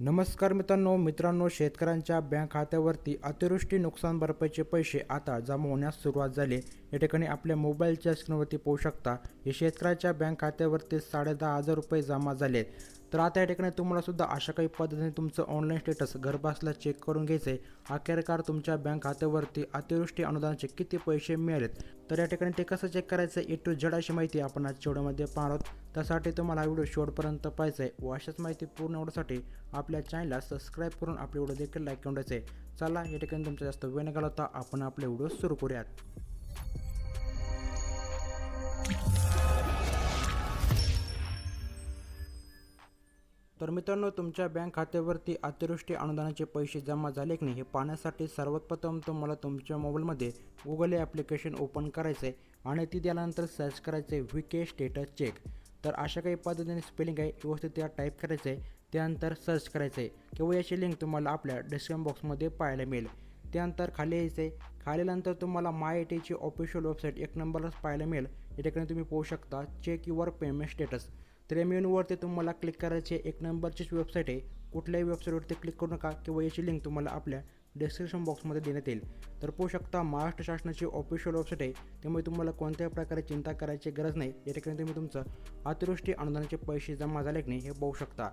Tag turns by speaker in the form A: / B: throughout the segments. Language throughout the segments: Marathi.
A: नमस्कार मित्रांनो मित्रांनो शेतकऱ्यांच्या बँक खात्यावरती अतिवृष्टी नुकसान भरपाईचे पैसे आता जमा होण्यास सुरुवात झाली. या ठिकाणी आपल्या मोबाईलच्या स्क्रीनवरती पाहू शकता हे शेतकऱ्याच्या बँक खात्यावरती साडे दहा हजार रुपये जमा झाले तर आता या ठिकाणी तुम्हाला सुद्धा अशा काही पद्धतीने तुमचं ऑनलाईन स्टेटस घरबसल्या चेक करून घ्यायचं आहे अखेरकार तुमच्या बँक खात्यावरती अतिवृष्टी अनुदानाचे किती पैसे मिळालेत? तर या ठिकाणी ते कसं चेक करायचं? ए टू झेड अशी माहिती आपण आजच्या व्हिडिओमध्ये पाहणार आहोत. त्यासाठी तुम्हाला हा व्हिडिओ शेवटपर्यंत पाहायचा आहे. व अशाच माहिती पूर्ण होण्यासाठी आपल्या चॅनलला सबस्क्राईब करून आपले व्हिडिओ देखील लाईक करून द्यायचे आहे. चला या ठिकाणी तुमचा जास्त वेळ निघाला होता आपण आपले व्हिडिओ सुरू करूयात. तर मित्रांनो तुमच्या बँक खात्यावरती अतिवृष्टी अनुदानाचे पैसे जमा झाले की नाही हे पाहण्यासाठी सर्वात प्रथम तुम्हाला तुमच्या मोबाईलमध्ये गुगल हे ॲप्लिकेशन ओपन करायचं आहे आणि ती त्यानंतर सर्च करायचं आहे व्ही के स्टेटस चेक तर अशा काही पद्धतीने स्पेलिंग आहे व्यवस्थित त्या टाईप करायचं आहे त्यानंतर सर्च करायचं आहे किंवा याची लिंक तुम्हाला आपल्या डिस्क्रिप्शन बॉक्समध्ये पाहायला मिळेल. त्यानंतर खाली यायचं आहे खालीनंतर तुम्हाला माय आय टीची ऑफिशियल वेबसाईट एक नंबरच पाहायला मिळेल. या ठिकाणी तुम्ही पाहू शकता चेक युअर पेमेंट स्टेटस तर तुम्हाला क्लिक करायचे एक नंबरचीच वेबसाईट आहे. कुठल्याही वेबसाईटवरती क्लिक करू नका किंवा याची लिंक तुम्हाला आपल्या डिस्क्रिप्शन बॉक्समध्ये देण्यात येईल. तर पाहू शकता महाराष्ट्र शासनाची ऑफिशियल वेबसाईट आहे. त्यामुळे तुम्हाला कोणत्याही प्रकारे चिंता करायची गरज नाही. या ठिकाणी तुम्ही तुमचं अतिवृष्टी अनुदानाचे पैसे जमा झाले की नाही हे पाहू शकता.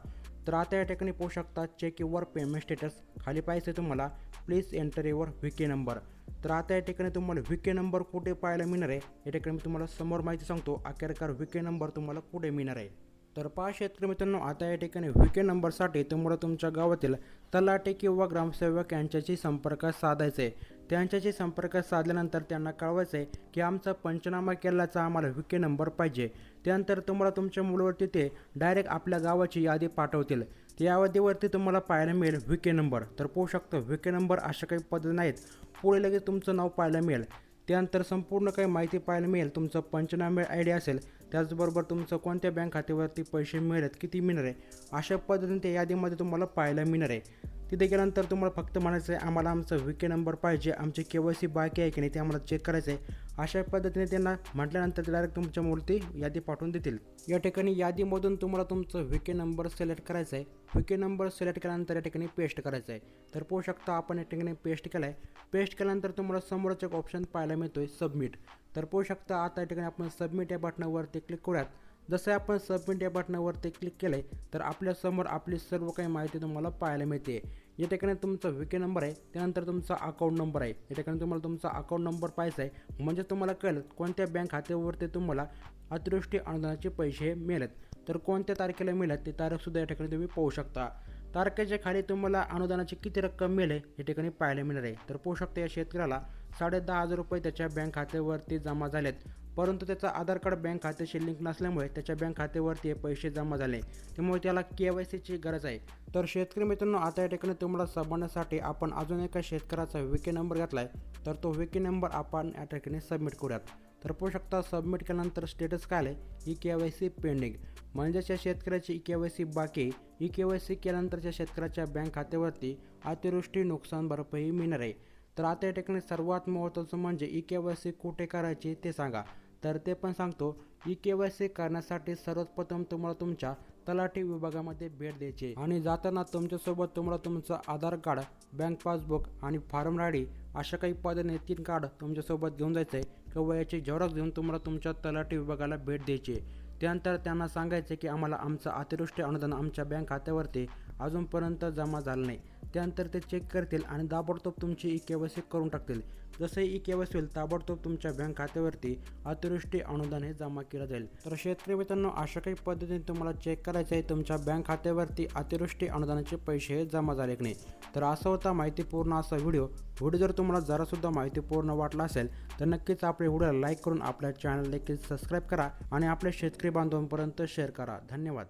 A: तर आता या ठिकाणी पाहू शकता चेक युअर पेमेंट स्टेटस खाली पाहिजे तुम्हाला please enter your V number तर आता या ठिकाणी तुम्हाला व्ही नंबर कुठे पाहायला मिळणार आहे? या ठिकाणी मी तुम्हाला समोर माहिती सांगतो अखेरकार व्ही नंबर तुम्हाला कुठे मिळणार आहे? तर पहा शेतकरी मित्रांनो आता या ठिकाणी विके नंबरसाठी तुम्हाला तुमच्या गावातील तलाटे किंवा ग्रामसेवक यांच्याशी संपर्क साधायचा आहे त्यांच्याशी संपर्क साधल्यानंतर त्यांना कळवायचं आहे की आमचा पंचनामा केल्याचा आम्हाला विके नंबर पाहिजे. त्यानंतर तुम्हाला तुमच्या मुलावरती ते डायरेक्ट आपल्या गावाची यादी पाठवतील. त्या यादीवरती तुम्हाला पाहायला मिळेल विके नंबर. तर पोहू शकतो विके नंबर अशा काही पद्धती नाहीत. पुढे लगेच तुमचं नाव पाहायला मिळेल. त्यानंतर संपूर्ण काही माहिती पाहायला मिळेल. तुमचं पंचनामे आय डी असेल त्याचबरोबर तुमचं कोणत्या बँक खात्यावरती पैसे मिळत किती मिळणार आहे अशा पद्धतीने त्या यादीमध्ये तुम्हाला पाहायला मिळणार आहे. तिथे गेल्यानंतर तुम्हाला फक्त म्हणायचं आहे आम्हाला आमचं विके नंबर पाहिजे आमची के वाय सी बाकी आहे की नाही ते आम्हाला चेक करायचं आहे. अशा पद्धतीने त्यांना म्हटल्यानंतर ते डायरेक्ट तुमच्या मूर्ती यादी पाठवून देतील. या ठिकाणी यादीमधून तुम्हाला तुमचं विके नंबर सिलेक्ट करायचं आहे. विके नंबर सिलेक्ट केल्यानंतर या ठिकाणी पेस्ट करायचं आहे. तर पाहू शकता आपण या ठिकाणी पेस्ट केलं आहे पेस्ट केल्यानंतर तुम्हाला समोरच एक ऑप्शन पाहायला मिळतो आहे सबमिट तर पाहू शकता आता या ठिकाणी आपण सबमिट या बटनावरती क्लिक करूयात. जसं आपण सबमिट या बटनावरती क्लिक केले तर आपल्यासमोर आपली सर्व काही माहिती तुम्हाला पाहायला मिळते. या ठिकाणी तुमचा विके नंबर आहे त्यानंतर तुमचा अकाउंट नंबर आहे. या ठिकाणी तुम्हाला तुमचा अकाउंट नंबर पाहायचा आहे. म्हणजे तुम्हाला कळेल कोणत्या बँक खात्यावरती तुम्हाला अतिवृष्टी अनुदानाचे पैसे मिळत तर कोणत्या तारखेला मिळत ते तारीखसुद्धा या ठिकाणी तुम्ही पाहू शकता. तारखेच्या खाली तुम्हाला अनुदानाची किती रक्कम मिळेल या ठिकाणी पाहायला मिळणार आहे. तर पाहू शकता या शेतकऱ्याला साडे दहा हजार रुपये त्याच्या बँक खात्यावरती जमा झालेत. परंतु त्याचा आधार कार्ड बँक खात्याशी लिंक नसल्यामुळे त्याच्या बँक खात्यावरती हे पैसे जमा झाले. त्यामुळे त्याला के वाय सीची गरज आहे. तर शेतकरी मित्रांनो आता या ठिकाणी तुम्हाला सबण्यासाठी आपण अजून एका शेतकऱ्याचा विके नंबर घेतला आहे तर तो विके नंबर आपण या ठिकाणी सबमिट करूयात. तर पाहू शकता सबमिट केल्यानंतर स्टेटस काय आलं E K Y C pending म्हणजेच या शेतकऱ्याची ई के वाय सी बाकी ई के वाय सी केल्यानंतरच्या शेतकऱ्याच्या बँक खात्यावरती अतिवृष्टी नुकसान भरपाई मिळणार आहे. तर आता या ठिकाणी सर्वात महत्त्वाचं म्हणजे ई के वाय सी कुठे करायची ते सांगा. तर ते पण सांगतो ई के वाय सी करण्यासाठी सर्वप्रथम तुम्हाला तुमच्या तलाठी विभागामध्ये भेट द्यायची आणि जाताना तुमच्यासोबत तुम्हाला तुमचं आधार कार्ड बँक पासबुक आणि फार्म राडी अशा काही पद्धतीने तीन कार्ड तुमच्यासोबत घेऊन जायचं आहे किंवा याची झेरॉक्स घेऊन तुम्हाला तुमच्या तलाठी विभागाला भेट द्यायची आहे. त्यानंतर त्यांना सांगायचं की आम्हाला आमचं अतिवृष्टी अनुदान आमच्या बँक खात्यावरती अजूनपर्यंत जमा झालं नाही. त्यानंतर ते चेक करतील आणि ताबडतोब तुमची ई के वाय सी करून टाकतील. जसं ई के वाय सी होईल ताबडतोब तुमच्या बँक खात्यावरती अतिवृष्टी अनुदान हे जमा केलं जाईल. तर शेतकरी मित्रांनो अशा काही पद्धतीने तुम्हाला चेक करायचं आहे तुमच्या बँक खात्यावरती अतिवृष्टी अनुदानाचे पैसे हे जमा झाले की नाही. तर असा होता माहितीपूर्ण असा व्हिडिओ. व्हिडिओ जर तुम्हाला जरासुद्धा माहितीपूर्ण वाटला असेल तर नक्कीच आपल्या व्हिडिओला लाईक करून आपल्या चॅनल देखील सबस्क्राईब करा आणि आपल्या शेतकरी बांधवांपर्यंत शेअर करा. धन्यवाद.